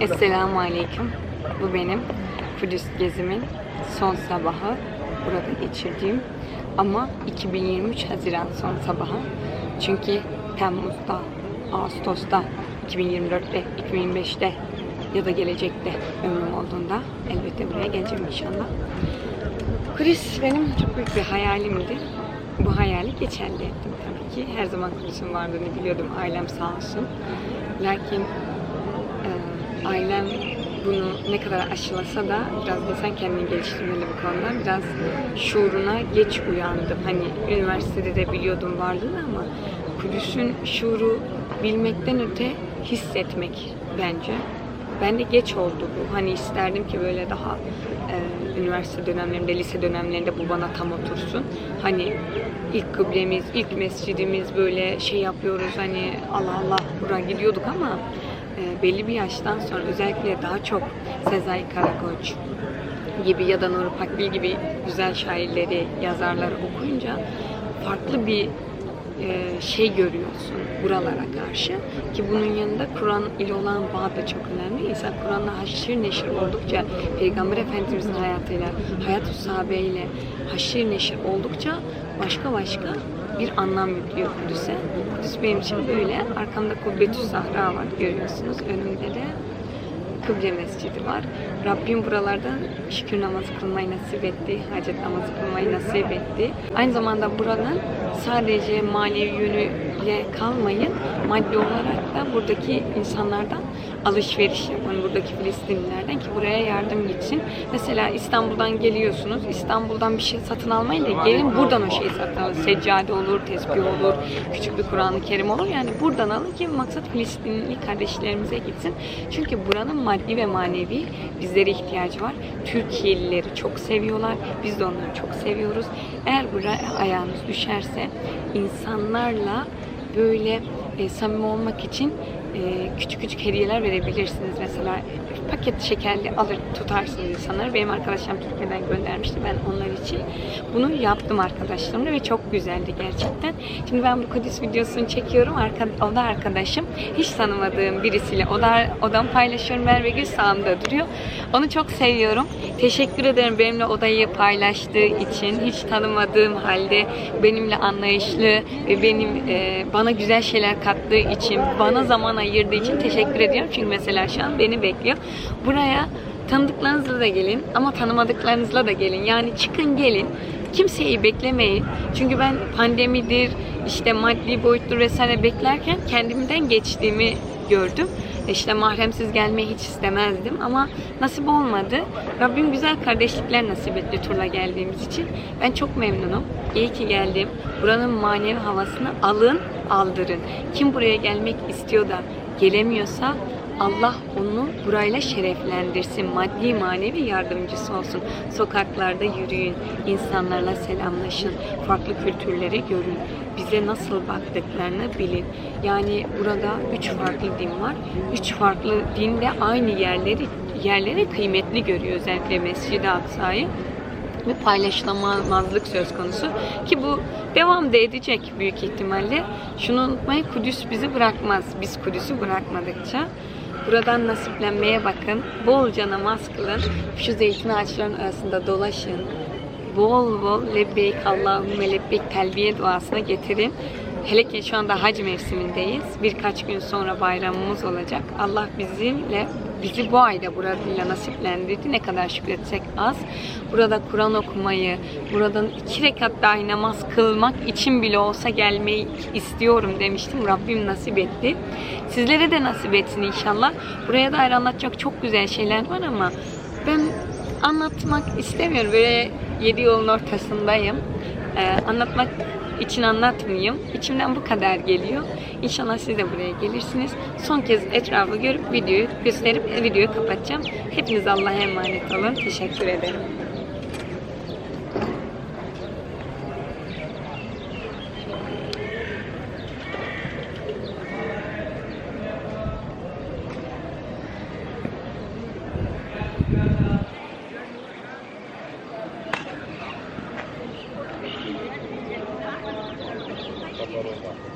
Esselamu Aleyküm. Bu benim Kudüs gezimin son sabahı. Burada geçirdiğim ama 2023 Haziran son sabahı. Çünkü Temmuz'da, Ağustos'ta, 2024'te, 2025'te ya da gelecekte ömrüm olduğunda elbette buraya geleceğim inşallah. Kudüs benim çok büyük bir hayalimdi. Bu hayali geçerli ettim tabii ki. Her zaman Kudüs'ün varlığını biliyordum. Ailem sağ olsun. Lakin e, ailem bunu ne kadar aşılasa da biraz insan kendini geliştirmeli bu konuda. Biraz şuuruna geç uyandım. Hani üniversitede de biliyordum varlığını ama Kudüs'ün şuuru bilmekten öte hissetmek bence. Ben de geç oldu bu. Hani isterdim ki böyle daha e, üniversite dönemlerinde, lise dönemlerinde bu bana tam otursun. Hani ilk kıblemiz, ilk mescidimiz böyle şey yapıyoruz hani Allah Allah buraya gidiyorduk ama e, belli bir yaştan sonra özellikle daha çok Sezai Karakoç gibi ya da Nuri Pakdil gibi güzel şairleri, yazarları okuyunca farklı bir e, şey görüyorsun buralara karşı ki bunun yanında Kur'an ile olan bağ da çok önemli. İnsan Kur'an'la haşir neşir oldukça Peygamber Efendimizin hayatıyla, hayat-ı sahabe ile haşir neşir oldukça başka başka bir anlam yüklüyor Kudüs'e. Kudüs benim için böyle. Arkamda Kubbetü Sahra var görüyorsunuz. Önümde de Kıble Mescidi var. Rabbim buralarda şükür namazı kılmayı nasip etti. Hacet namazı kılmayı nasip etti. Aynı zamanda buranın sadece manevi yönüyle kalmayın, maddi olarak da buradaki insanlardan alışveriş yapın. Buradaki Filistinlilerden ki buraya yardım gitsin. Mesela İstanbul'dan geliyorsunuz. İstanbul'dan bir şey satın almayın da gelin buradan o şeyi satın alın. Seccade olur, tesbih olur, küçük bir Kur'an-ı Kerim olur. Yani buradan alın ki maksat Filistinli kardeşlerimize gitsin. Çünkü buranın maddi ve manevi bizlere ihtiyacı var. Türkiye'lileri çok seviyorlar. Biz de onları çok seviyoruz. Eğer buraya ayağınız düşerse insanlarla böyle e, samimi olmak için küçük küçük hediyeler verebilirsiniz. Mesela paket şekerli alır tutarsınız insanları. Benim arkadaşlarım Türkiye'den göndermişti ben onlar için. Bunu yaptım arkadaşlarımla ve çok güzeldi gerçekten. Şimdi ben bu Kudüs videosunu çekiyorum. Arka, o da arkadaşım. Hiç tanımadığım birisiyle oda, odam paylaşıyorum. Merve Gül sağımda duruyor. Onu çok seviyorum. Teşekkür ederim benimle odayı paylaştığı için. Hiç tanımadığım halde benimle anlayışlı ve benim e, bana güzel şeyler kattığı için, bana zaman ayırdığı için teşekkür ediyorum. Çünkü mesela şu an beni bekliyor. Buraya tanıdıklarınızla da gelin ama tanımadıklarınızla da gelin. Yani çıkın gelin. Kimseyi beklemeyin. Çünkü ben pandemidir, işte maddi boyutlu vesaire beklerken kendimden geçtiğimi gördüm. İşte mahremsiz gelmeyi hiç istemezdim ama nasip olmadı. Rabbim güzel kardeşlikler nasip etti turla geldiğimiz için. Ben çok memnunum. İyi ki geldim. Buranın manevi havasını alın, aldırın. Kim buraya gelmek istiyor da gelemiyorsa Allah onu burayla şereflendirsin. Maddi manevi yardımcısı olsun. Sokaklarda yürüyün. insanlarla selamlaşın. Farklı kültürleri görün. Bize nasıl baktıklarını bilin. Yani burada üç farklı din var. Üç farklı din de aynı yerleri yerlere kıymetli görüyor. Özellikle Mescid-i Aksa'yı ve paylaşılamazlık söz konusu ki bu devam da edecek büyük ihtimalle. Şunu unutmayın Kudüs bizi bırakmaz. Biz Kudüs'ü bırakmadıkça buradan nasiplenmeye bakın. Bolca namaz kılın. Şu zeytin ağaçlarının arasında dolaşın. Bol bol lebbeyk Allahümme lebbeyk telbiye duasına getirin. Hele ki şu anda hac mevsimindeyiz. Birkaç gün sonra bayramımız olacak. Allah bizimle bizi bu ayda buradayla nasiplendirdi. Ne kadar şükretsek az. Burada Kur'an okumayı, buradan iki rekat dahi namaz kılmak için bile olsa gelmeyi istiyorum demiştim. Rabbim nasip etti. Sizlere de nasip etsin inşallah. Buraya dair anlatacak çok güzel şeyler var ama ben anlatmak istemiyorum. Böyle yedi yolun ortasındayım. Ee, anlatmak için anlatmayayım. İçimden bu kadar geliyor. İnşallah siz de buraya gelirsiniz. Son kez etrafı görüp videoyu gösterip videoyu kapatacağım. Hepiniz Allah'a emanet olun. Teşekkür ederim. total weapon.